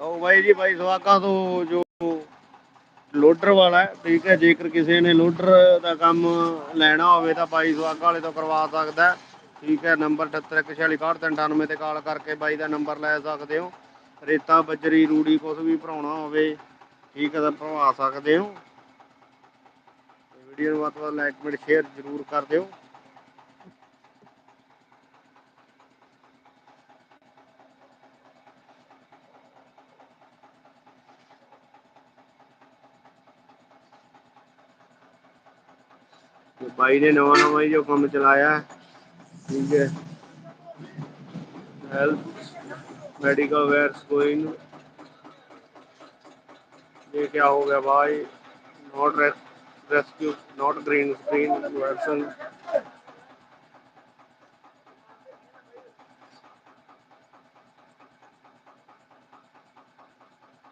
ਲਓ ਬਾਈ ਜੀ, ਬਾਈ ਸਵਾਗਾ ਤੋਂ ਜੋ ਲੋਡਰ ਵਾਲਾ ਹੈ, ਠੀਕ ਹੈ, ਜੇਕਰ ਕਿਸੇ ਨੇ ਲੋਡਰ ਦਾ ਕੰਮ ਲੈਣਾ ਹੋਵੇ ਤਾਂ ਬਾਈ ਸਵਾਗਾ ਵਾਲੇ ਤੋਂ ਕਰਵਾ ਸਕਦਾ ਹੈ। ਠੀਕ ਹੈ, ਨੰਬਰ 78466193 ਤੇ ਕਾਲ ਕਰਕੇ ਬਾਈ ਦਾ ਨੰਬਰ ਲੈ ਸਕਦੇ ਹੋ। ਰੇਤਾ, ਬੱਜਰੀ, ਰੂੜੀ ਕੁਝ ਵੀ ਭਰਾਉਣਾ ਹੋਵੇ, ਠੀਕ ਹੈ, ਤਾਂ ਭਰਵਾ ਸਕਦੇ ਹੋ। ਵੀਡੀਓ ਨੂੰ ਵੱਧ ਤੋਂ ਵੱਧ ਲਾਈਕ ਕਮੈਂਟ ਸ਼ੇਅਰ ਜ਼ਰੂਰ ਕਰ ਦਿਓ। ਬਾਈ ਨੇ ਨਵਾਂ ਨਵਾਂ ਹੀ ਜੋ ਕੰਮ ਚਲਾਇਆ ਹੈ, ਠੀਕ ਹੈ हेल्थ मेडिकल वेयर्स गोइंग ये क्या हो गया भाई not rescue not green screen version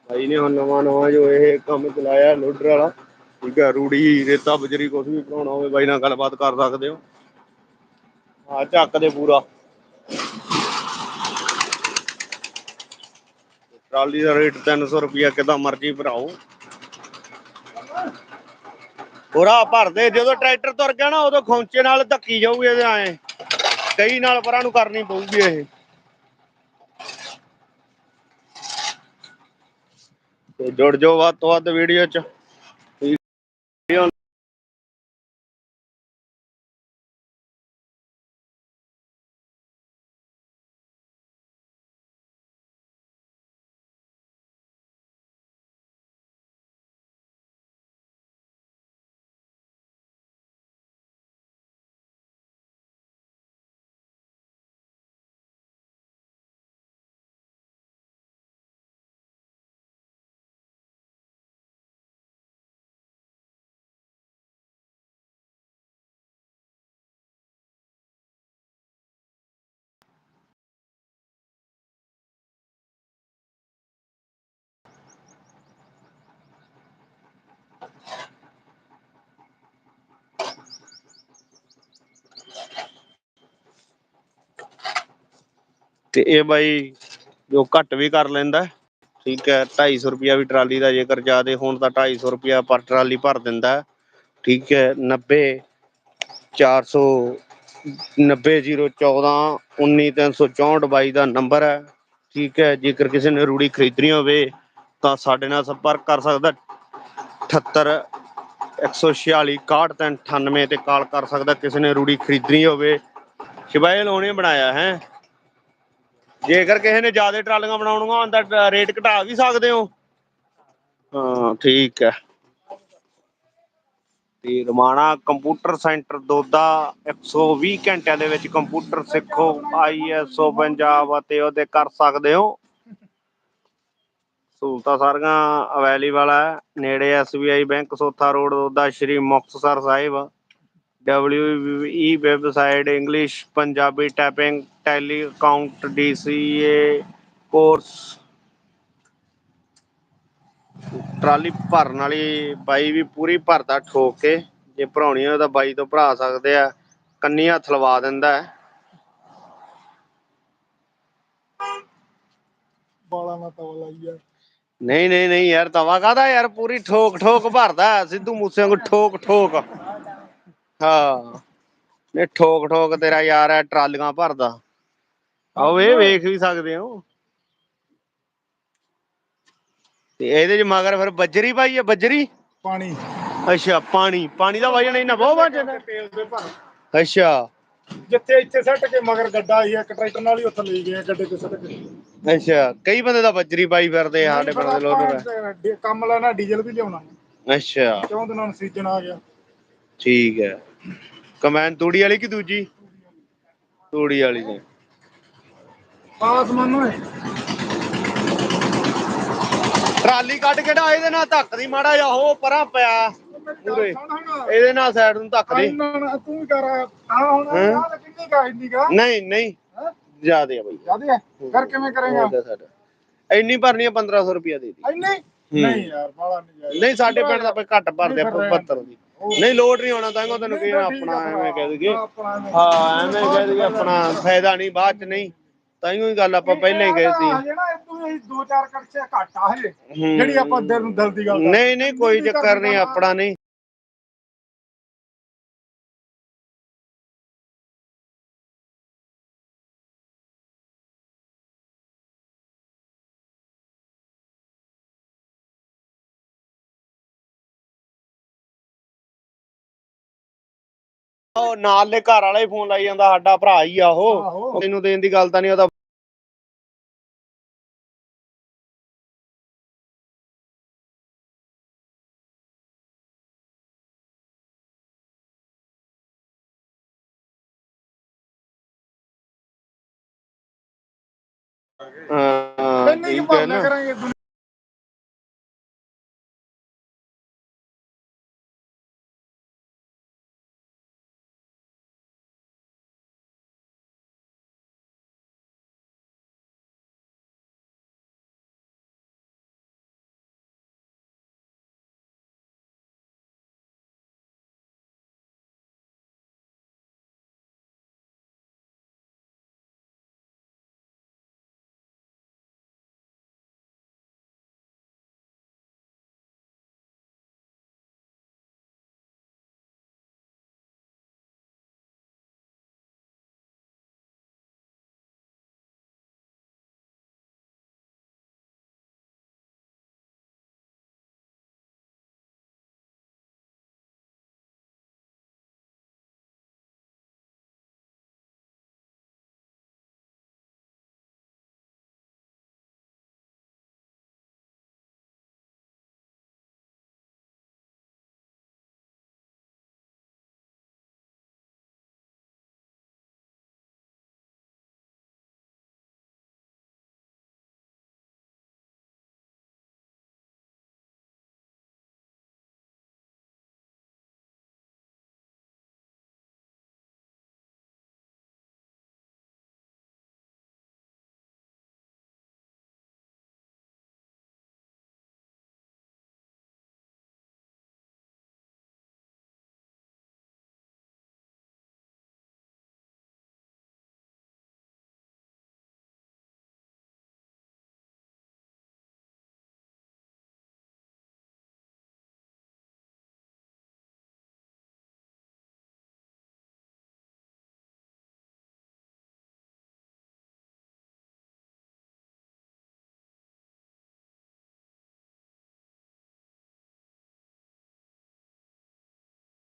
ਭਾਈ ਨੇ ਹੁਣ ਨਵਾਂ ਨਵਾਂ ਜੋ ਇਹ ਕੰਮ ਚਲਾਇਆ ਲੋਡਰ ਵਾਲਾ ਠੀਕ ਹੈ, ਰੂੜੀ, ਰੇਤਾ, ਬਜਰੀ ਕੁਝ ਵੀ ਬਣਾਉਣਾ ਹੋਵੇ, ਬਾਈ ਨਾਲ ਗੱਲਬਾਤ ਕਰ ਸਕਦੇ ਹੋ। ਆ ਚੱਕ ਦੇ ਪੂਰਾ। ਟਰਾਲੀ ਦਾ ਰੇਟ 300 ਰੁਪਿਆ ਕਿਦਾਂ ਮਰਜ਼ੀ ਭਰਾਓ। ਪੂਰਾ ਭਰਦੇ ਜਦੋਂ ਟਰੈਕਟਰ ਤੁਰ ਗਿਆ ਨਾ, ਉਦੋਂ ਖੌਂਚੇ ਨਾਲ ਧੱਕੀ ਜਾਊਗੀ ਇਹਦੇ ਐ ਕਈ ਨਾਲ ਪਰਾਂ ਨੂੰ ਕਰਨੀ ਪਊਗੀ ਇਹ। ਤੇ ਜੁੜ ਜਾਓ ਵੱਧ ਤੋਂ ਵੱਧ ਵੀਡੀਓ ਚ। ਤੇ ਇਹ ਬਾਈ ਜੋ ਘੱਟ ਵੀ ਕਰ ਲੈਂਦਾ ਠੀਕ ਹੈ 250 ਰੁਪਿਆ ਵੀ ਟਰਾਲੀ ਦਾ ਜੇਕਰ ਜ਼ਿਆਦੇ ਹੋਣ ਤਾਂ 250 ਰੁਪਿਆ ਪਰ ਟਰਾਲੀ ਭਰ ਦਿੰਦਾ ਹੈ, ਠੀਕ ਹੈ 90 400 90014 19364 ਬਾਈ ਦਾ ਨੰਬਰ ਹੈ ਠੀਕ ਹੈ ਜੇਕਰ ਕਿਸੇ ਨੇ ਰੂੜੀ ਖਰੀਦਣੀ ਹੋਵੇ ਤਾਂ ਸਾਡੇ ਨਾਲ ਸੰਪਰਕ ਕਰ ਸਕਦਾ 78 146 6198 ਤੇ ਕਾਲ ਕਰ ਸਕਦਾ ਕਿਸੇ ਨੇ ਰੂੜੀ ਖਰੀਦਣੀ ਹੋਵੇ ਸ਼ਿਵਾਇਲ ਉਹਨੇ ਬਣਾਇਆ ਹੈ। ਜੇਕਰ ਕਿਸੇ ਨੇ ਜ਼ਿਆਦਾ ਟਰਾਲੀਆਂ ਬਣਾਉਣੀਆਂ ਹੋਣ ਤਾਂ ਰੇਟ ਘਟਾ ਵੀ ਸਕਦੇ ਹੋ। ਹਾਂ, ਠੀਕ ਹੈ। ਤੇ ਰਮਾਣਾ ਕੰਪਿਊਟਰ ਸੈਂਟਰ ਦੋਦਾ 120 ਘੰਟਿਆਂ ਦੇ ਵਿੱਚ ਕੰਪਿਊਟਰ ਸਿੱਖੋ ਆਈਐਸਓ ਪੰਜਾਬ ਅਤੇ ਉਹਦੇ ਕਰ ਸਕਦੇ ਹੋ। ਸਹੂਲਤਾਂ ਸਾਰੀਆਂ ਅਵੇਲੇਬਲ ਹੈ। ਨੇੜੇ SBI bank, Sotha road, Doda, Shri Muktsar Sahib. ਡਬਲਯੂਈ website English Punjabi typing Tally account DCA course trolley ਭਰਨ ਵਾਲੀ ਬਾਈ ਵੀ ਪੂਰੀ ਭਰਦਾ ਠੋਕ ਕੇ ਜੇ ਭਰਾਉਣੀ ਹੋਵੇ ਤਾਂ ਬਾਈ ਤੋਂ ਭਰਾ ਸਕਦੇ ਆ ਕੰਨੀ ਹੱਥ ਲਵਾ ਦਿੰਦਾ ਹੈ। ਬਾਲਾ ਨਾ ਤਵਲਾ ਯਾਰ ਨਹੀਂ ਨਹੀਂ ਨਹੀਂ ਯਾਰ ਤਵਾ ਕਾਦਾ ਯਾਰ? ਪੂਰੀ ਠੋਕ ਠੋਕ ਭਰਦਾ ਸਿੱਧੂ ਮੂਸੇ ਵਾਂਗੂ ਠੋਕ ਠੋਕ ਹਾਂ। ਨੇ ਠੋਕ ਠੋਕ ਤੇਰਾ ਯਾਰ ਹੈ ਟਰਾਲੀਆਂ ਭਰਦਾ। ਆਓ ਇਹ ਵੇਖ ਵੀ ਸਕਦੇ ਹੋ। ਤੇ ਇਹਦੇ ਚ ਮਗਰ ਫਿਰ ਬੱਜਰੀ ਪਾਈ ਹੈ ਬੱਜਰੀ? ਪਾਣੀ। ਅੱਛਾ ਪਾਣੀ। ਪਾਣੀ ਦਾ ਵਜਨ ਇਹਨਾਂ ਬਹੁਤ ਵੱਜਦਾ ਤੇਲ ਦੇ ਭਰ। ਅੱਛਾ। ਜਿੱਥੇ ਇੱਥੇ ਸੱਟ ਕੇ ਮਗਰ ਗੱਡਾ ਸੀ ਇੱਕ ਟਰੈਕਟਰ ਨਾਲ ਹੀ ਉੱਥੇ ਲਈ ਗਏ ਗੱਡੇ ਤੇ ਸੱਟ ਕੇ। ਅੱਛਾ ਕਈ ਬੰਦੇ ਤਾਂ ਬੱਜਰੀ ਪਾਈ ਫਿਰਦੇ ਆ ਸਾਡੇ ਪਿੰਡ ਦੇ ਲੋਕ ਕੰਮ ਲੈਣਾ ਡੀਜ਼ਲ ਵੀ ਲਿਆਉਣਾ। ਅੱਛਾ। ਕਿਉਂ ਦਿਨਾਂ ਨੂੰ ਸੀਜ਼ਨ ਆ ਗਿਆ। ਠੀਕ ਹੈ। ਕਮੈਨ ਤੂੜੀ ਵਾਲੀ ਕਿ ਦੂਜੀ? ਤੂੜੀ ਵਾਲੀ ਨੇ। ਪਾਸ ਮੰਨ ਟਰਾਲੀ ਕੱਢ ਕੇ ਨਾ ਇਹਦੇ ਨਾਲ ਧੱਕਦੀ ਮਾੜਾ ਜਾ ਹੋ ਪਰਾਂ ਪਿਆ। ਪੂਰੇ। ਇਹਦੇ ਨਾਲ ਸਾਈਡ ਨੂੰ ਧੱਕਦੀ। ਤੂੰ ਵੀ ਕਰ ਆ ਹੁਣ ਹੈਂ? ਆਹ ਤਾਂ ਕਿੰਨੀ ਕਾ ਇੰਨੀ ਕਾ ਨਹੀਂ ਨਹੀਂ। ਜਿਆਦੇ ਆ ਬਈ। ਜਿਆਦੇ ਆ? ਕਰ ਕਿਵੇਂ ਕਰੇਗਾ? ਇੰਨੀ ਭਰਨੀ ਆ 1500 ਰੁਪਿਆ ਦੇ ਦੀ। ਇੰਨੀ? ਨਹੀਂ ਯਾਰ ਬਾਲਾ ਨਹੀਂ ਨਹੀਂ ਸਾਡੇ ਪਿੰਡ ਦਾ ਕੋਈ ਘੱਟ ਭਰਦੇ ਆ 75 ਦੀ। ਨਹੀਂ ਲੋਡ ਨਹੀਂ ਆਉਣਾ ਤਾਂ ਤੈਨੂੰ ਕੀ ਆਪਣਾ ਐਵੇਂ ਕਹਿ ਦਈਏ। ਹਾਂ ਐਵੇਂ ਕਹਿ ਦਈਏ ਆਪਣਾ ਫਾਇਦਾ ਨਹੀਂ ਬਾਅਦ ਚ ਨਹੀਂ ਤਾਈਓ ਹੀ ਗੱਲ ਆਪਾਂ ਪਹਿਲਾਂ ਹੀ ਕਹੀ ਸੀ ਜਿਹੜਾ ਇਹ ਤੂੰ ਵੀ ਦੋ ਚਾਰ ਕੜਛੇ ਘੱਟ ਆ ਹਜੇ ਹੂੰ। ਜਿਹੜੀ ਆਪਾਂ ਦਿਲ ਨੂੰ ਦਿਲ ਦੀ ਗੱਲ। ਨਹੀਂ ਨਹੀਂ ਕੋਈ ਚੱਕਰ ਨਹੀਂ। ਆਪਣਾ ਨਹੀਂ ਉਹ ਨਾਲ ਦੇ ਘਰ ਵਾਲਾ ਹੀ ਫੋਨ ਲਾਈ ਜਾਂਦਾ ਸਾਡਾ ਭਰਾ ਹੀ ਆ ਉਹ। ਤੈਨੂੰ ਦੇਣ ਦੀ ਗੱਲ ਤਾਂ ਨਹੀਂ ਉਹਦਾ ਹਾਂ ਇੰਨੇ ਕੀ ਠੀਕ ਹੈ ਭਾਵਨਾ ਨਾ ਕਰਾਂਗੇ